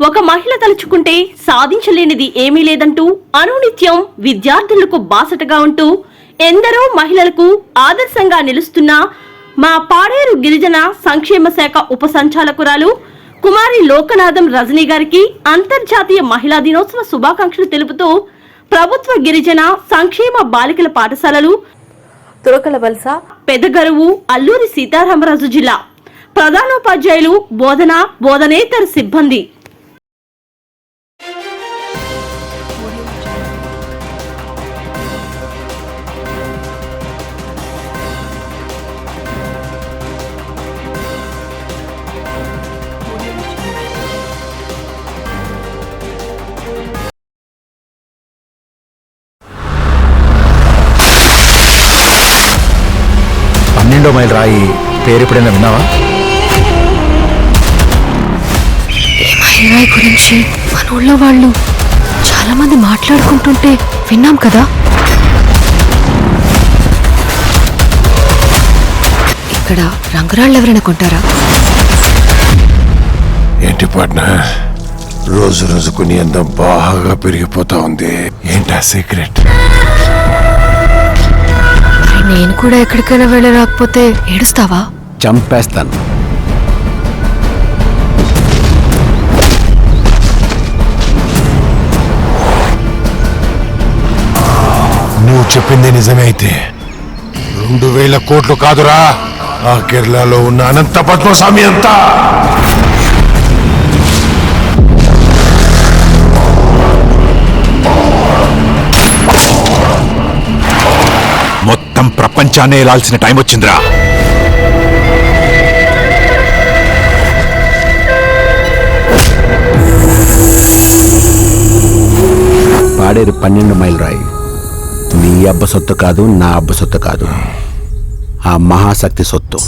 ఒక మహిళ తలుచుకుంటే సాధించలేనిది ఏమీ లేదంటూ అనునిత్యం విద్యార్థులకు బాసటగా ఉంటూ ఎందరో మహిళలకు ఆదర్శంగా నిలుస్తున్న మా పాడేరు గిరిజన సంక్షేమ శాఖ ఉప సంచాలకురాలు కుమారి లోకనాథం రజనీ గారికి అంతర్జాతీయ మహిళా దినోత్సవ శుభాకాంక్షలు తెలుపుతూ ప్రభుత్వ గిరిజన సంక్షేమ బాలికల పాఠశాలలు తురకల వలస పెదగరువు అల్లూరి సీతారామరాజు జిల్లా ప్రధానోపాధ్యాయులు బోధన బోధనేతర సిబ్బంది. పన్నెండో మైల్ రాయి పేరు ఎప్పుడైనా విన్నావా? హైరాయ్ గురించి? మన ఊళ్ళో వాళ్ళు చాలా మంది మాట్లాడుకుంటుంటే విన్నాం కదా? ఇక్కడ రంగురాళ్ళు ఎవరైనా కొంటారా? ఏంటి పార్ట్నర్ రోజు రోజుకు నీ అందం బాగా పెరిగిపోతా ఉంది. ఏంటా సీక్రెట్? నేను కూడా ఎక్కడికైనా వెళ్ళరాకపోతే ఏడుస్తావా? చంపేస్తాను. నువ్వు చెప్పింది నిజమే అయితే. రెండు వేల కోట్లు కాదురా. ఆ కేరళలో ఉన్న అనంత పద్మస్వామి అంతా. ప్రపంచాన్ని ఏలాల్సిన టైం వచ్చిందిరా. పాడేరు పన్నెండు మైల్ రాయి నీ అబ్బ సొత్తు కాదు నా అబ్బ సొత్తు కాదు. ఆ మహాశక్తి సొత్తు.